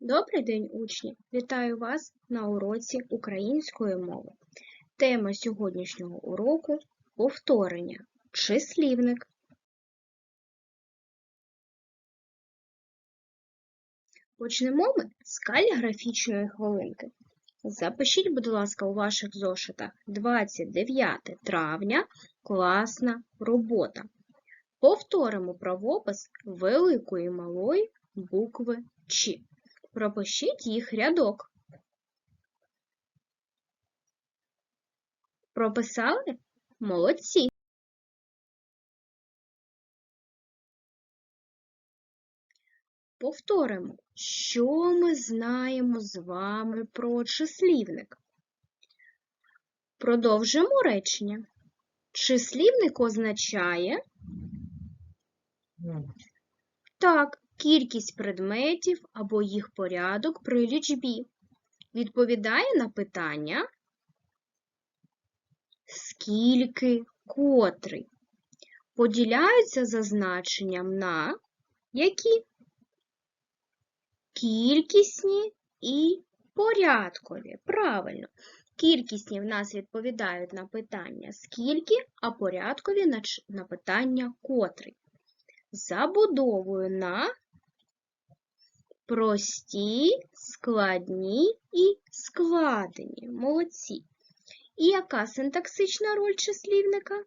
Добрий день, учні! Вітаю вас на уроці української мови. Тема сьогоднішнього уроку повторення. Числівник. Почнемо ми з каліграфічної хвилинки. Запишіть, будь ласка, у ваших зошитах 29 травня класна робота. Повторимо правопис великої малої букви Ч. Пропишіть їх рядок. Прописали? Молодці. Повторимо, що ми знаємо з вами про числівник. Продовжимо речення. Числівник означає так, кількість предметів або їх порядок при лічбі. Відповідає на питання скільки, котрий. Поділяються за значенням на які кількісні і порядкові. Правильно. Кількісні в нас відповідають на питання скільки, а порядкові на, на питання котрий. Забудовую на прості, складні і складені. Молодці. І яка синтаксична роль числівника?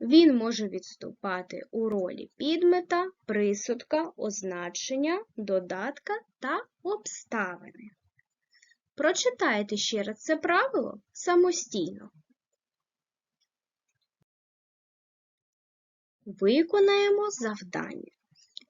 Він може відступати у ролі підмета, присудка, означення, додатка та обставини. Прочитайте ще раз це правило самостійно. Виконаємо завдання.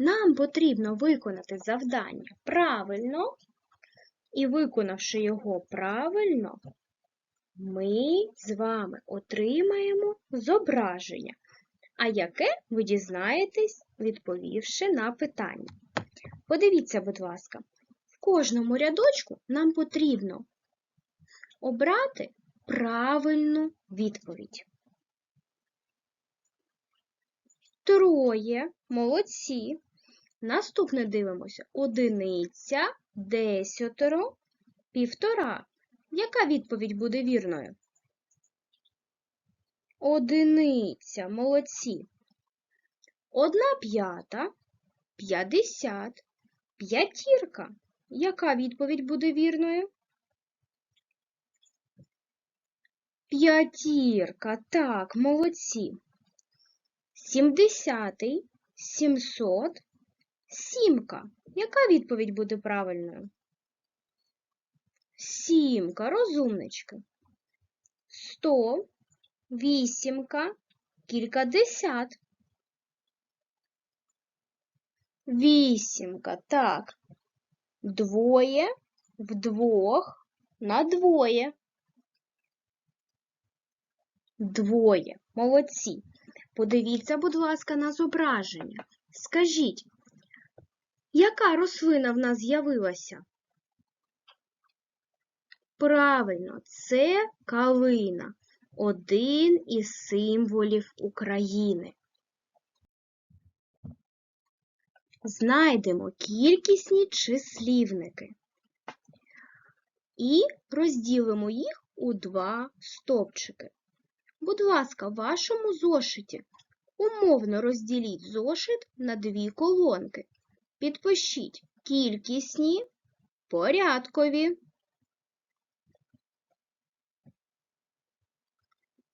Нам потрібно виконати завдання правильно, і виконавши його правильно, ми з вами отримаємо зображення, а яке ви дізнаєтесь, відповівши на питання. Подивіться, будь ласка, в кожному рядочку нам потрібно обрати правильну відповідь. Троє, молодці. Наступне дивимося. Одиниця, десятеро, півтора. Яка відповідь буде вірною? Одиниця, молодці. Одна п'ята, п'ятдесят, п'ятірка. Яка відповідь буде вірною? П'ятірка, так, молодці. Сімдесятий, сімсот, сімка. Яка відповідь буде правильною? Сімка, розумнички. Сто, вісімка, кількадесят. Вісімка, так. Двоє, вдвох, на двоє. Двоє. Молодці. Подивіться, будь ласка, на зображення. Скажіть, яка рослина в нас з'явилася? Правильно, це калина, один із символів України. Знайдемо кількісні числівники і розділимо їх у два стовпчики. Будь ласка, в вашому зошиті умовно розділіть зошит на дві колонки. Підпишіть кількісні, порядкові.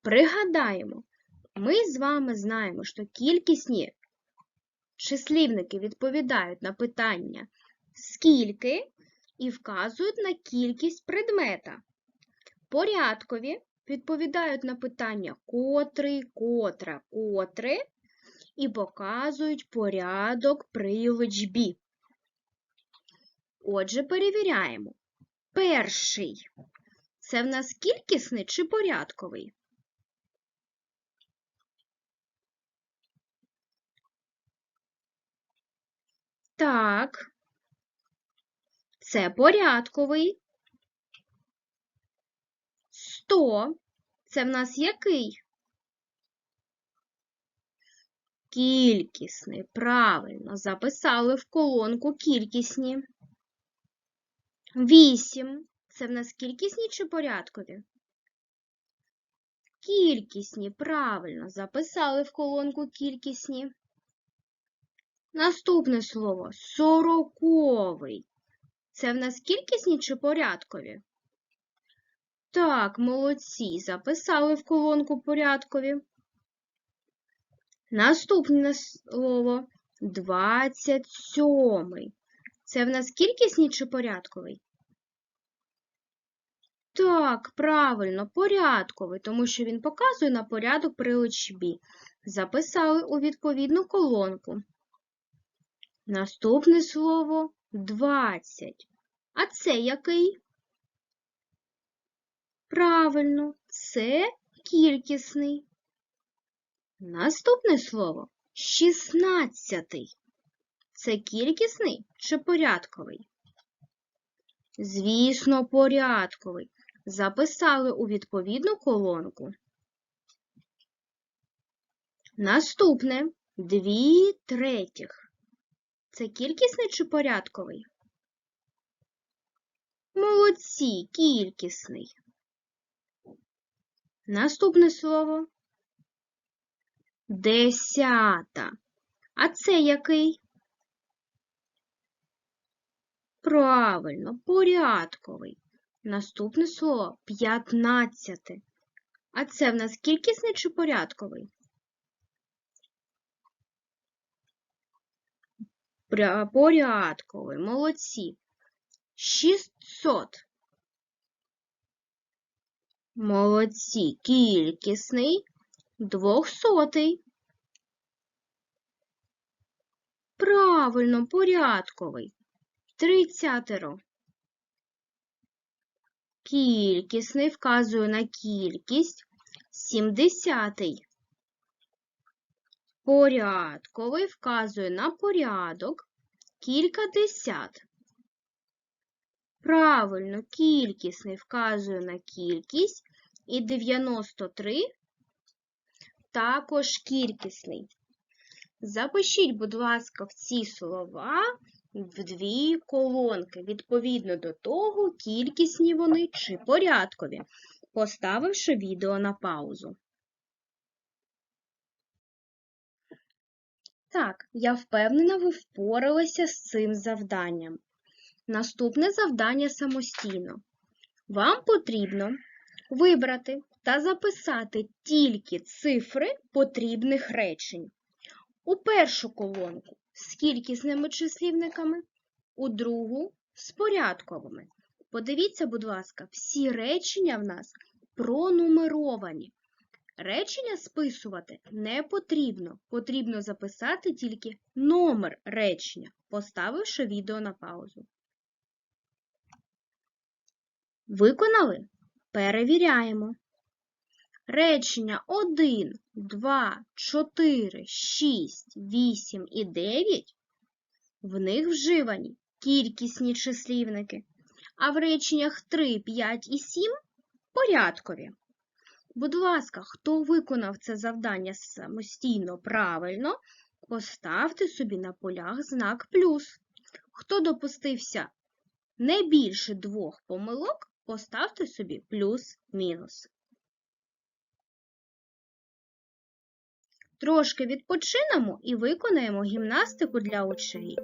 Пригадаємо, ми з вами знаємо, що кількісні числівники відповідають на питання скільки і вказують на кількість предмета. Порядкові відповідають на питання котрий, котра, котре і показують порядок при лічбі. Отже, перевіряємо. Перший це в нас кількісний чи порядковий? Так, це порядковий. Сто. Це в нас який? Кількісний. Правильно. Записали в колонку кількісні. Вісім. Це в нас кількісні чи порядкові? Кількісні. Правильно. Записали в колонку кількісні. Наступне слово сороковий. Це в нас кількісні чи порядкові? Так, молодці, записали в колонку порядкові. Наступне слово 27. Це в нас кількісний чи порядковий? Так, правильно, порядковий, тому що він показує на порядок при учбі. Записали у відповідну колонку. Наступне слово 20. А це який? Правильно, це кількісний. Наступне слово 16. Це кількісний чи порядковий? Звісно, порядковий. Записали у відповідну колонку. Наступне дві третіх. Це кількісний чи порядковий? Молодці, кількісний. Наступне слово десята. А це який? Правильно, порядковий. Наступне слово п'ятнадцяте. А це в нас кількісний чи порядковий? Порядковий, молодці. Шістсот. Молодці. Кількісний. Двохсотий. Правильно, порядковий. Тридцятеро. Кількісний вказує на кількість. Сімдесятий. Порядковий вказує на порядок. Кількадесят. Правильно, кількісний вказує на кількість. І 93 також кількісний. Запишіть, будь ласка, в ці слова в дві колонки, відповідно до того, кількісні вони чи порядкові, поставивши відео на паузу. Так, я впевнена, ви впоралися з цим завданням. Наступне завдання самостійно. Вам потрібно вибрати та записати тільки цифри потрібних речень. У першу колонку з кількісними числівниками, у другу з порядковими. Подивіться, будь ласка, всі речення в нас пронумеровані. Речення списувати не потрібно. Потрібно записати тільки номер речення, поставивши відео на паузу. Виконали? Перевіряємо. Речення 1, 2, 4, 6, 8 і 9 в них вживані кількісні числівники, а в реченнях 3, 5 і 7 порядкові. Будь ласка, хто виконав це завдання самостійно правильно, поставте собі на полях знак плюс. Хто допустився не більше двох помилок, поставте собі плюс-мінус. Трошки відпочинемо і виконаємо гімнастику для очей.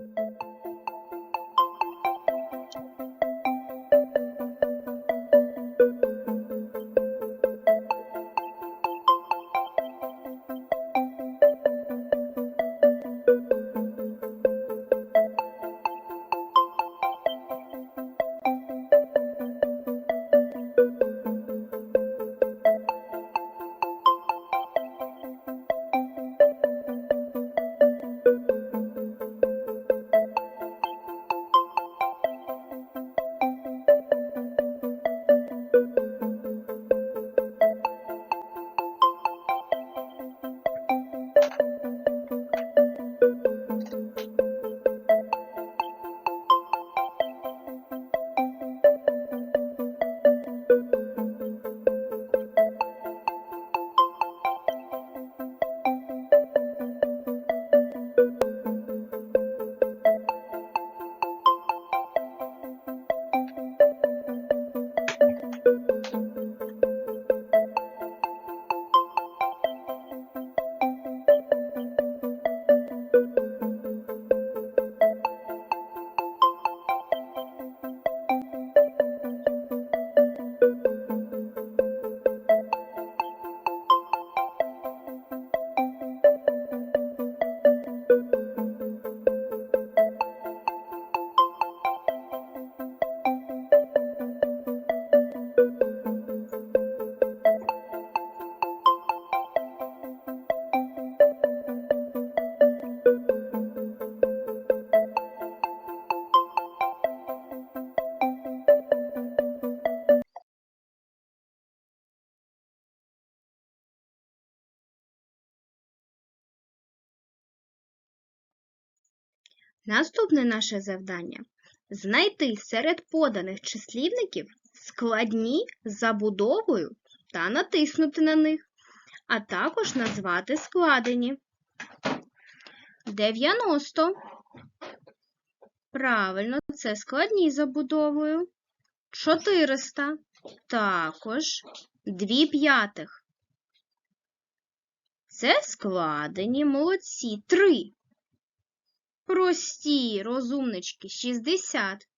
Наступне наше завдання знайти серед поданих числівників складні забудовою та натиснути на них, а також назвати складені. 90. Правильно, це складні забудовою. 400. Також 2 п'ятих. Це складені молодці. 3. Прості розумнички 60.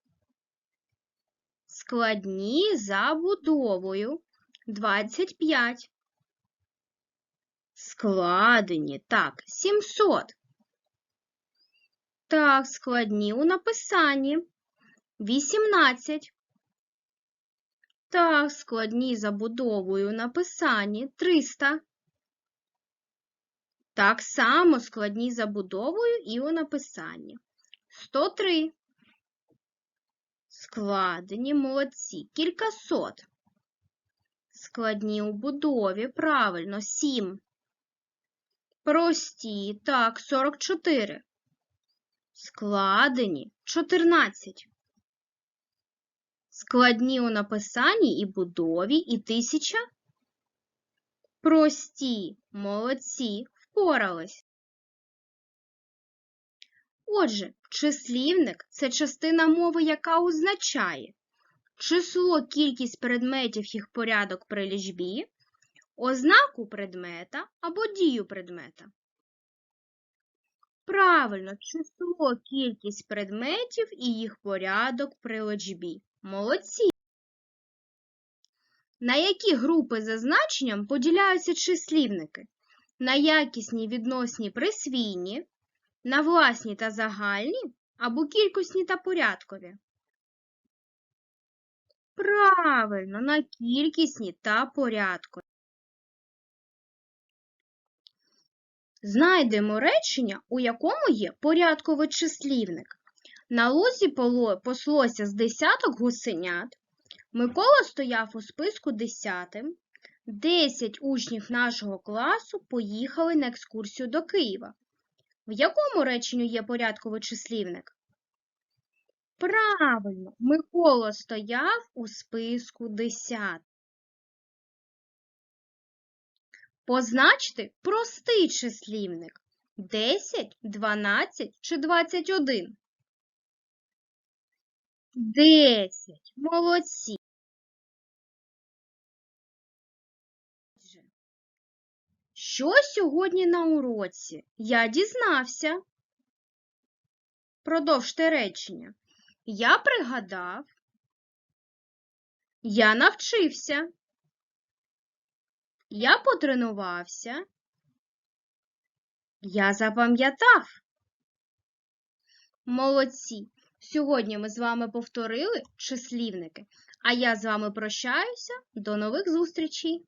Складні за будовою 25. Складені. Так, 700. Так, складні у написанні 18. Так, складні за будовою у написанні 300. Так само складні забудовою і у написанні. 103. Складені молодці. Кількасот. Складні у будові. Правильно. 7. Прості. Так, 44. Складені. 14. Складні у написанні і будові і 1000. Прості. Молодці впорались. Отже, числівник це частина мови, яка означає число, кількість предметів, їх порядок при лічбі, ознаку предмета або дію предмета. Правильно, число, кількість предметів і їх порядок при лічбі. Молодці! На які групи за значенням поділяються числівники? На якісні відносні присвійні, на власні та загальні або кількісні та порядкові? Правильно, на кількісні та порядкові. Знайдемо речення, у якому є порядковий числівник. На лозі послося з десяток гусенят. Микола стояв у списку десятим. Десять учнів нашого класу поїхали на екскурсію до Києва. В якому реченню є порядковий числівник? Правильно, Микола стояв у списку десят. Позначте простий числівник 10, 12 чи 21. 10. Молодці. Що сьогодні на уроці? Я дізнався. Продовжте речення. Я пригадав. Я навчився. Я потренувався. Я запам'ятав. Молодці. Сьогодні ми з вами повторили числівники, а я з вами прощаюся. До нових зустрічей!